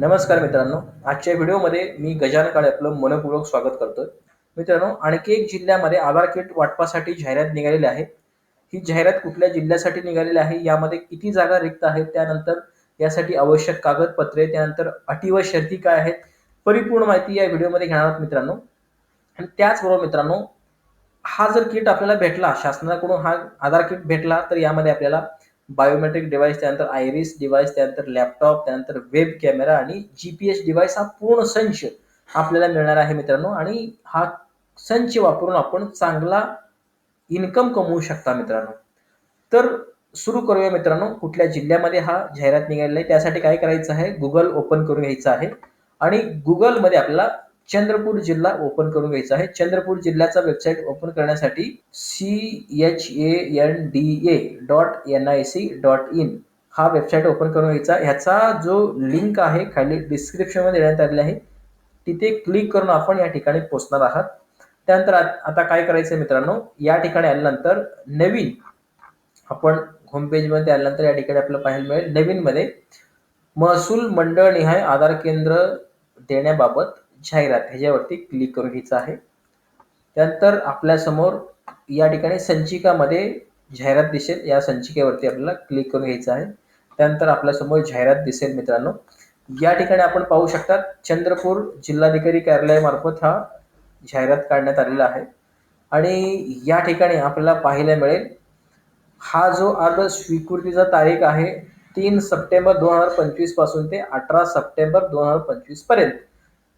नमस्कार मित्रांनो. आजच्या व्हिडिओमध्ये मी गजानन काळे आपलं मनपूर्वक स्वागत करतोय. मित्रांनो आणखी एक जिल्ह्यामध्ये आधार किट वाटपासाठी जाहिरात निघालेली आहे. ही जाहिरात कुठल्या जिल्ह्यासाठी निघालेली आहे? यामध्ये किती जागा रिक्त आहेत? त्यानंतर यासाठी आवश्यक कागदपत्रे त्यानंतर अटी व शर्ती काय आहेत? परिपूर्ण माहिती या व्हिडिओमध्ये घेणार आहोत मित्रांनो. आणि त्याचबरोबर मित्रांनो हा जर किट आपल्याला भेटला शासनाकडून हा आधार किट भेटला तर यामध्ये आपल्याला बायोमेट्रिक डिव्हाइस त्यानंतर आयरिस डिव्हाइस त्यानंतर लॅपटॉप त्यानंतर वेब कॅमेरा आणि जी पी एस डिव्हाइस हा पूर्ण संच आपल्याला मिळणार आहे मित्रांनो. आणि हा संच वापरून आपण चांगला इन्कम कमवू शकता मित्रांनो. तर सुरू करूया मित्रांनो. कुठल्या जिल्ह्यामध्ये हा जाहिरात निघालेला आहे? त्यासाठी काय करायचं आहे? गुगल ओपन करून घ्यायचं आहे. आणि गुगलमध्ये आपल्याला चंद्रपूर जिल्हा ओपन करून घ्यायचा आहे. चंद्रपूर जिल्ह्याचा वेबसाईट ओपन करण्यासाठी C H A N D A dot N I C dot in हा वेबसाईट ओपन करून घ्यायचा ह्याचा जो लिंक आहे खाली डिस्क्रिप्शनमध्ये देण्यात आलेला आहे. तिथे क्लिक करून आपण या ठिकाणी पोचणार आहात. त्यानंतर आता काय करायचं मित्रांनो? या ठिकाणी आल्यानंतर नवीन आपण होमपेजमध्ये आल्यानंतर या ठिकाणी आपल्याला पाहायला मिळेल. नवीनमध्ये महसूल मंडळ निहाय आधार केंद्र देण्याबाबत जाहिरात ह्याच्यावरती क्लिक करून घ्यायचं आहे. त्यानंतर आपल्यासमोर या ठिकाणी संचिकामध्ये जाहिरात दिसेल. या संचिकेवरती आपल्याला क्लिक करून घ्यायचं आहे. त्यानंतर आपल्यासमोर जाहिरात दिसेल मित्रांनो. या ठिकाणी आपण पाहू शकतात चंद्रपूर जिल्हाधिकारी कार्यालयामार्फत हा जाहिरात काढण्यात आलेला आहे. आणि या ठिकाणी आपल्याला पाहायला मिळेल हा जो अर्ज स्वीकृतीचा तारीख आहे तीन सप्टेंबर दोन हजार पंचवीसपासून ते अठरा सप्टेंबर दोन हजार पंचवीसपर्यंत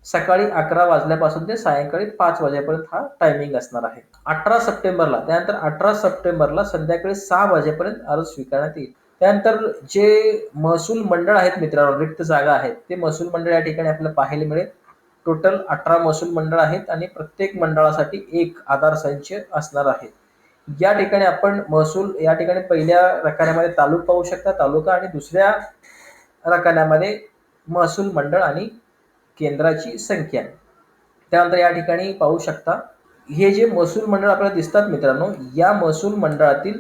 सकाळी अकरा वाजल्यापासून ते सायंकाळी पाच वाजेपर्यंत हा टायमिंग असणार आहे. अठरा सप्टेंबरला त्यानंतर अठरा सप्टेंबरला संध्याकाळी सहा वाजेपर्यंत अर्ज स्वीकारण्यात येईल. त्यानंतर जे महसूल मंडळ आहेत मित्रांनो रिक्त जागा आहेत ते महसूल मंडळ या ठिकाणी आपल्याला पाहायला मिळेल. टोटल अठरा महसूल मंडळ आहेत आणि प्रत्येक मंडळासाठी एक आधार संच असणार आहे. या ठिकाणी आपण महसूल या ठिकाणी पहिल्या रकान्यामध्ये तालुका पाहू शकता. तालुका आणि दुसऱ्या रकान्यामध्ये महसूल मंडळ आणि केंद्राची संख्या. त्यानंतर या ठिकाणी पाहू शकता हे जे महसूल मंडळ आपल्याला दिसतात मित्रांनो या महसूल मंडळातील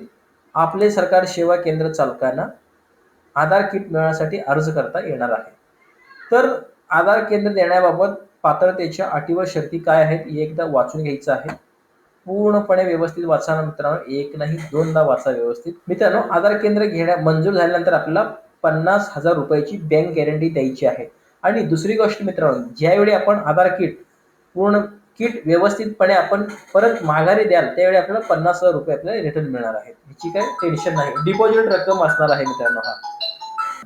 आपले सरकार सेवा केंद्र चालकांना आधार किट मिळवण्यासाठी अर्ज करता येणार आहे. तर आधार केंद्र देण्याबाबत पात्रतेच्या अटी व शर्ती काय आहेत हे एकदा वाचून घ्यायचं आहे. पूर्णपणे व्यवस्थित वाचा मित्रांनो एक नाही दोनदा वाचा व्यवस्थित. मित्रांनो आधार केंद्र घेण्या मंजूर झाल्यानंतर आपल्याला पन्नास हजार रुपयाची बँक गॅरंटी द्यायची आहे. आणि दुसरी गोष्ट मित्रांनो ज्यावेळी आपण आधार किट पूर्ण किट व्यवस्थितपणे आपण परत माघारी द्याल त्यावेळी आपल्याला पन्नास हजार रुपये आपल्याला रिटर्न मिळणार आहेत. याची काय टेन्शन नाही. डिपॉझिट रक्कम असणार आहे मित्रांनो हा.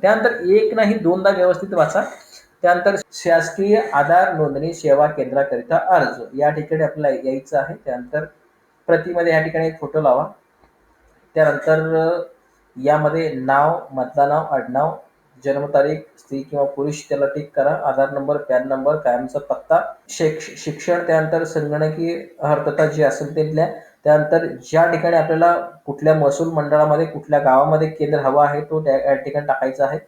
त्यानंतर एक नाही दोनदा व्यवस्थित वाचा. त्यानंतर शासकीय आधार नोंदणी सेवा केंद्राकरिता अर्ज. या ठिकाणी आपल्याला यायचं आहे. त्यानंतर प्रतिमध्ये या ठिकाणी एक फोटो लावा. त्यानंतर यामध्ये नाव मधला नाव आडनाव जन्मतारीख स्त्री किंवा पुरुष त्याला टिक करा. आधार नंबर पॅन नंबर कायमचा पत्ता. शिक्षण त्यानंतर संगणकीय अर्हता जी असेल तिथल्या त्यानंतर ज्या ठिकाणी आपल्याला कुठल्या महसूल मंडळामध्ये कुठल्या गावामध्ये केंद्र हवा आहे तो त्या ठिकाणी टाकायचा आहे.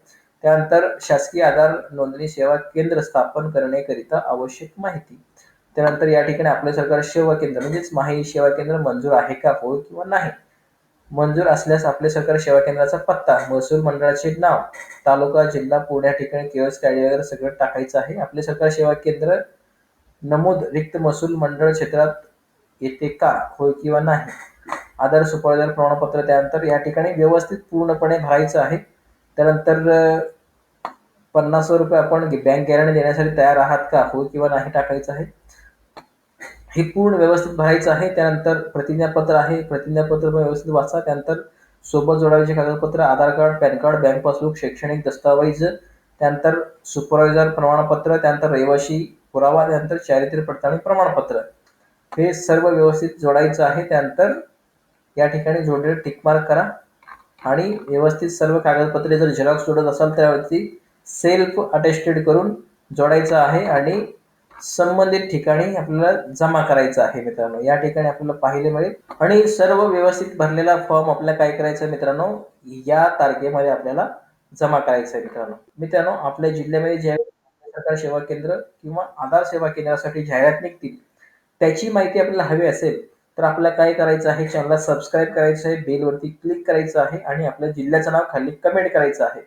त्यानंतर शासकीय आधार नोंदणी सेवा केंद्र स्थापन करण्याकरिता आवश्यक माहिती. त्यानंतर या ठिकाणी आपल्या सरकार सेवा केंद्र म्हणजेच माही सेवा केंद्र मंजूर आहे का होय किंवा नाही? मंजूर असल्यास आपले सरकार सेवा केंद्राचा पत्ता महसूल मंडळाचे नाव तालुका जिल्हा पुण्या ठिकाणी केवस आयडी वगैरे सगळं टाकायचं आहे. आपले सरकार सेवा केंद्र नमूद रिक्त महसूल मंडळ क्षेत्रात येते का होय किंवा नाही? आधार सुपरदार प्रमाणपत्र त्यानंतर या ठिकाणी व्यवस्थित पूर्णपणे भरायचं आहे. त्यानंतर पन्नास रुपये आपण बँक गॅरंटी देण्यासाठी तयार आहात का होय किंवा नाही टाकायचं आहे? हे पूर्ण व्यवस्थित भरायचं आहे. त्यानंतर प्रतिज्ञापत्र आहे. प्रतिज्ञापत्र व्यवस्थित वाचा. त्यानंतर सोबत जोडायचे कागदपत्र Aadhaar card PAN card bank passbook शैक्षणिक दस्तावेज त्यानंतर सुपरवायझर प्रमाणपत्र त्यानंतर रहिवाशी पुरावा त्यानंतर चारित्र्य पडताळणी प्रमाणपत्र. हे सर्व व्यवस्थित जोडायचं आहे. त्यानंतर या ठिकाणी जोडलेलं टिकमार्क करा आणि व्यवस्थित सर्व कागदपत्रे जर झेरॉक्स जोडत असाल त्यावरती सेल्फ अटेस्टेड करून जोडायचं आहे आणि संबंधित ठिकाणी आपल्याला जमा करायचं आहे मित्रांनो. या ठिकाणी आपल्याला पाहिले मिळेल. आणि सर्व व्यवस्थित भरलेला फॉर्म आपल्याला काय करायचं मित्रांनो? या तारखेमध्ये आपल्याला जमा करायचं आहे मित्रांनो. मित्रांनो आपल्या जिल्ह्यामध्ये ज्या सरकार सेवा केंद्र किंवा आधार सेवा केंद्रासाठी जाहिरात निघतील त्याची माहिती आपल्याला हवी असेल तर आपल्याला काय करायचं आहे? चॅनलला सबस्क्राईब करायचं आहे बेलवरती क्लिक करायचं आहे आणि आपल्या जिल्ह्याचं नाव खाली कमेंट करायचं आहे.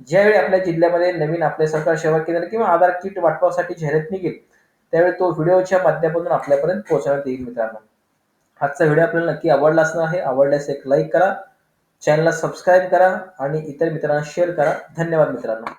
ज्यावेळी आपल्या जिल्ह्यामध्ये नवीन आपले सरकार सेवा केंद्र किंवा आधार किट वाटपासाठी जाहिरात निघेल त्यावेळी तो व्हिडिओच्या माध्यमातून आपल्यापर्यंत पोहोचवण्यात येईल मित्रांनो. आजचा व्हिडिओ आपल्याला नक्की आवडला असणार आहे आवडल्यास एक लाईक करा चॅनलला सबस्क्राईब करा आणि इतर मित्रांना शेअर करा. धन्यवाद मित्रांनो.